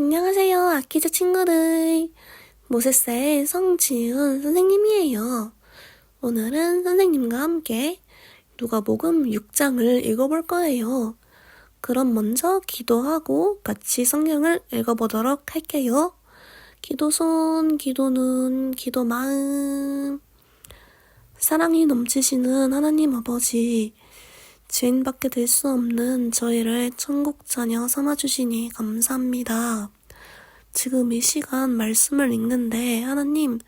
안녕하세요, 아키즈 친구들. 모세사의 성지훈 선생님이에요. 오늘은 선생님과 함께 누가복음 6장을 읽어볼 거예요. 그럼 먼저 기도하고 같이 성경을 읽어보도록 할게요. 기도 손, 기도 눈, 기도 마음. 사랑이 넘치시는 하나님 아버지, 죄인밖에 될 수 없는 저희를 천국 자녀 삼아주시니 감사합니다. 지금 이 시간 말씀을 읽는데 하나님,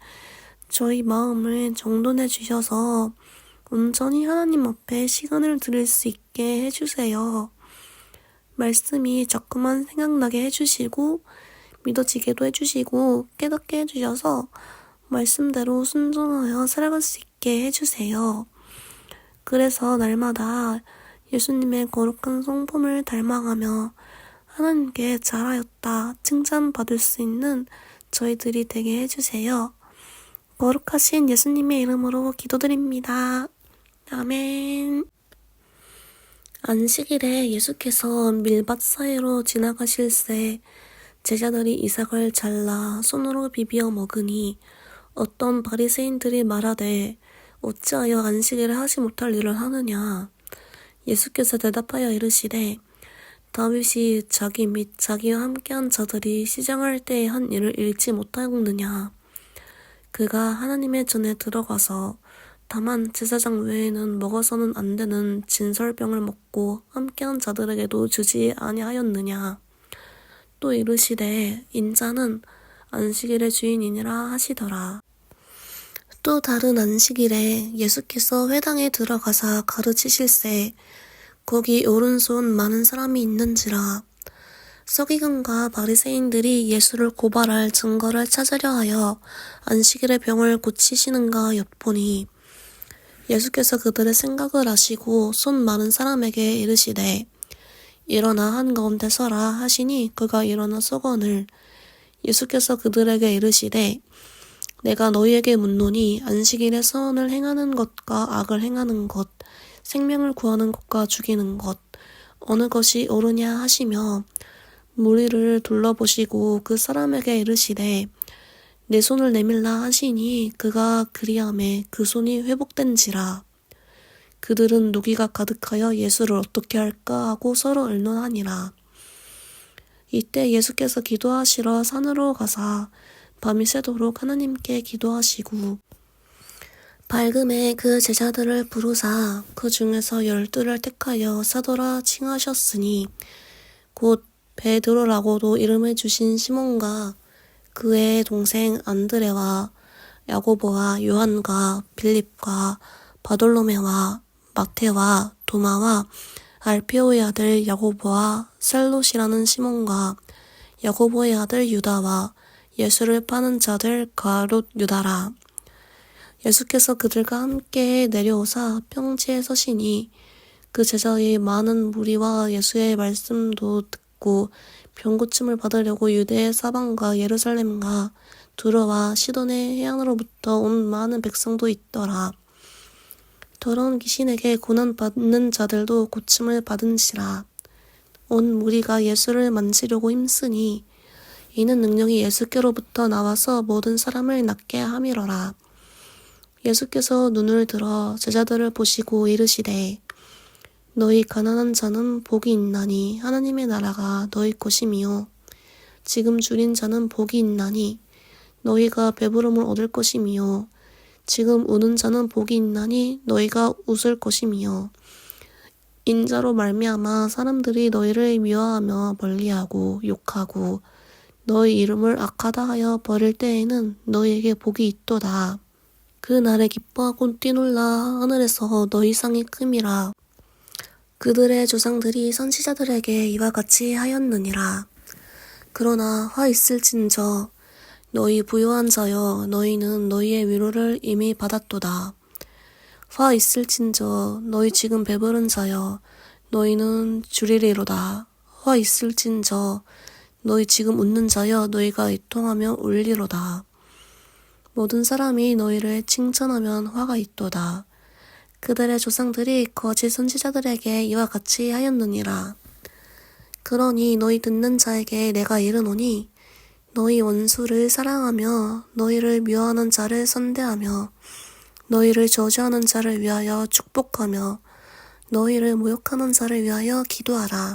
저희 마음을 정돈해 주셔서 온전히 하나님 앞에 시간을 드릴 수 있게 해주세요. 말씀이 자꾸만 생각나게 해주시고, 믿어지게도 해주시고, 깨닫게 해주셔서 말씀대로 순종하여 살아갈 수 있게 해주세요. 그래서 날마다 예수님의 거룩한 성품을 닮아가며 하나님께 잘하였다 칭찬받을 수 있는 저희들이 되게 해주세요. 거룩하신 예수님의 이름으로 기도드립니다. 아멘. 안식일에 예수께서 밀밭 사이로 지나가실 새 제자들이 이삭을 잘라 손으로 비비어 먹으니 어떤 바리새인들이 말하되 어찌하여 안식일에 하지 못할 일을 하느냐 예수께서 대답하여 이르시되 다윗이 자기 및 자기와 함께한 자들이 시장할 때에 한 일을 잃지 못하였느냐 그가 하나님의 전에 들어가서 다만 제사장 외에는 먹어서는 안 되는 진설병을 먹고 함께한 자들에게도 주지 아니하였느냐 또 이르시되 인자는 안식일의 주인이니라 하시더라. 또 다른 안식일에 예수께서 회당에 들어가사 가르치실새 거기 오른손 많은 사람이 있는지라. 서기관과 바리새인들이 예수를 고발할 증거를 찾으려 하여 안식일의 병을 고치시는가 엿보니 예수께서 그들의 생각을 아시고 손 많은 사람에게 이르시되 일어나 한가운데 서라 하시니 그가 일어나 서거늘. 예수께서 그들에게 이르시되 내가 너희에게 묻노니 안식일에 선을 행하는 것과 악을 행하는 것 생명을 구하는 것과 죽이는 것 어느 것이 옳으냐 하시며 무리를 둘러보시고 그 사람에게 이르시되 내 손을 내밀라 하시니 그가 그리함에 그 손이 회복된지라. 그들은 노기가 가득하여 예수를 어떻게 할까 하고 서로 의논하니라. 이때 예수께서 기도하시러 산으로 가사 밤이 새도록 하나님께 기도하시고 밝음에 그 제자들을 부르사 그 중에서 열두를 택하여 사도라 칭하셨으니 곧 베드로라고도 이름을 주신 시몬과 그의 동생 안드레와 야고보와 요한과 빌립과 바돌로메와 마테와 도마와 알피오의 아들 야고보와 셀롯이라는 시몬과 야고보의 아들 유다와 예수를 파는 자들 가롯 유다라. 예수께서 그들과 함께 내려오사 평지에 서시니 그 제자의 많은 무리와 예수의 말씀도 듣고 병고침을 받으려고 유대의 사방과 예루살렘과 두로와 시돈의 해안으로부터 온 많은 백성도 있더라. 더러운 귀신에게 고난받는 자들도 고침을 받은지라. 온 무리가 예수를 만지려고 힘쓰니 이는 능력이 예수께로부터 나와서 모든 사람을 낫게 함이러라. 예수께서 눈을 들어 제자들을 보시고 이르시되 너희 가난한 자는 복이 있나니 하나님의 나라가 너희 것이미요. 지금 줄인 자는 복이 있나니 너희가 배부름을 얻을 것이미요. 지금 우는 자는 복이 있나니 너희가 웃을 것이미요. 인자로 말미암아 사람들이 너희를 미워하며 멀리하고 욕하고 너희 이름을 악하다 하여 버릴 때에는 너희에게 복이 있도다. 그 날에 기뻐하고 뛰놀라 하늘에서 너희 상이 큼이라. 그들의 조상들이 선지자들에게 이와 같이 하였느니라. 그러나 화 있을진저 너희 부요한 자여 너희는 너희의 위로를 이미 받았도다. 화 있을진저 너희 지금 배부른 자여 너희는 주리리로다. 화 있을진저 너희 지금 웃는 자여 너희가 이통하며 울리로다. 모든 사람이 너희를 칭찬하면 화가 있도다. 그들의 조상들이 거짓 선지자들에게 이와 같이 하였느니라. 그러니 너희 듣는 자에게 내가 이르노니 너희 원수를 사랑하며 너희를 미워하는 자를 선대하며 너희를 저주하는 자를 위하여 축복하며 너희를 모욕하는 자를 위하여 기도하라.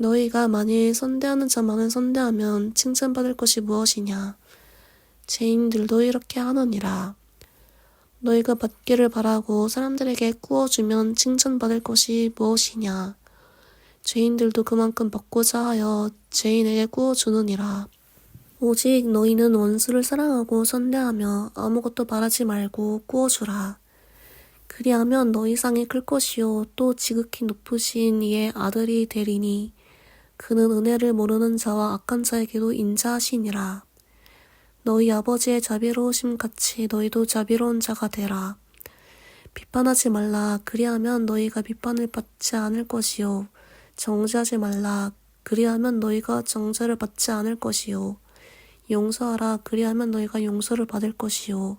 너희가 만일 선대하는 자만을 선대하면 칭찬받을 것이 무엇이냐? 죄인들도 이렇게 하느니라. 너희가 받기를 바라고 사람들에게 구워주면 칭찬받을 것이 무엇이냐? 죄인들도 그만큼 받고자 하여 죄인에게 구워주느니라. 오직 너희는 원수를 사랑하고 선대하며 아무것도 바라지 말고 구워주라. 그리하면 너희 상이 클 것이요 또 지극히 높으신 이의 아들이 되리니 그는 은혜를 모르는 자와 악한 자에게도 인자하시니라. 너희 아버지의 자비로우심 같이 너희도 자비로운 자가 되라. 비판하지 말라. 그리하면 너희가 비판을 받지 않을 것이요. 정죄하지 말라. 그리하면 너희가 정죄를 받지 않을 것이요. 용서하라. 그리하면 너희가 용서를 받을 것이요.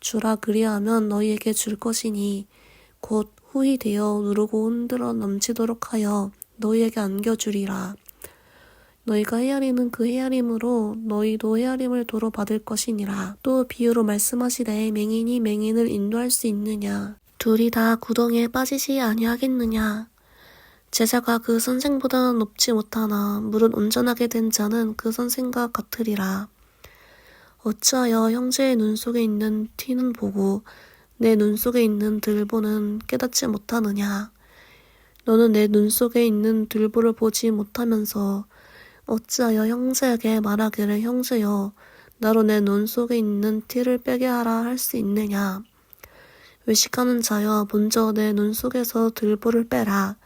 주라. 그리하면 너희에게 줄 것이니 곧 후히 되어 누르고 흔들어 넘치도록 하여 너희에게 안겨주리라. 너희가 헤아리는 그 헤아림으로 너희도 헤아림을 도로 받을 것이니라. 또 비유로 말씀하시되 맹인이 맹인을 인도할 수 있느냐? 둘이 다 구덩이에 빠지지 아니하겠느냐? 제자가 그 선생보다 높지 못하나 물은 온전하게 된 자는 그 선생과 같으리라. 어찌하여 형제의 눈 속에 있는 티는 보고 내 눈 속에 있는 들보는 깨닫지 못하느냐? 너는 내 눈 속에 있는 들보를 보지 못하면서 어찌하여 형제에게 말하기를 형제여 나로 내 눈 속에 있는 티를 빼게 하라 할 수 있느냐? 외식하는 자여 먼저 내 눈 속에서 들보를 빼라.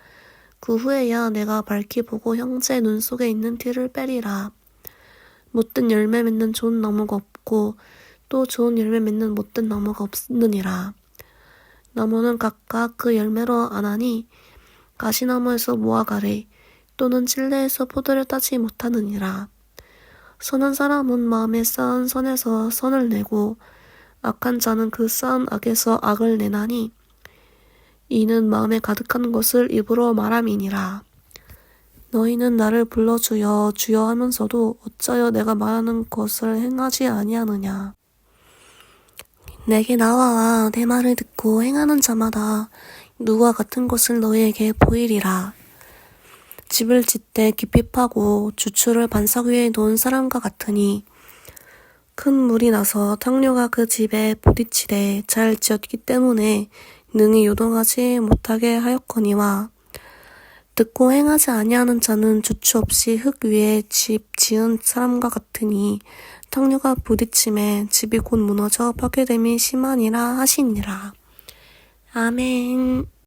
그 후에야 내가 밝히 보고 형제의 눈 속에 있는 티를 빼리라. 못된 열매 맺는 좋은 나무가 없고 또 좋은 열매 맺는 못된 나무가 없느니라. 나무는 각각 그 열매로 안하니 가시나무에서 모아 가래 또는 찔레에서 포도를 따지 못하느니라. 선한 사람은 마음에 쌓은 선에서 선을 내고 악한 자는 그 쌓은 악에서 악을 내나니 이는 마음에 가득한 것을 입으로 말함이니라. 너희는 나를 불러 주여 주여 하면서도 어찌하여 내가 말하는 것을 행하지 아니하느냐. 내게 나와 내 말을 듣고 행하는 자마다 누가 같은 것을 너희에게 보이리라. 집을 짓되 깊이 파고 주추를 반석 위에 놓은 사람과 같으니 큰 물이 나서 탕류가 그 집에 부딪히되 잘 지었기 때문에 능히 요동하지 못하게 하였거니와 듣고 행하지 아니하는 자는 주추 없이 흙 위에 집 지은 사람과 같으니 탕류가 부딪힘에 집이 곧 무너져 파괴됨이 심하니라 하시니라. 아멘.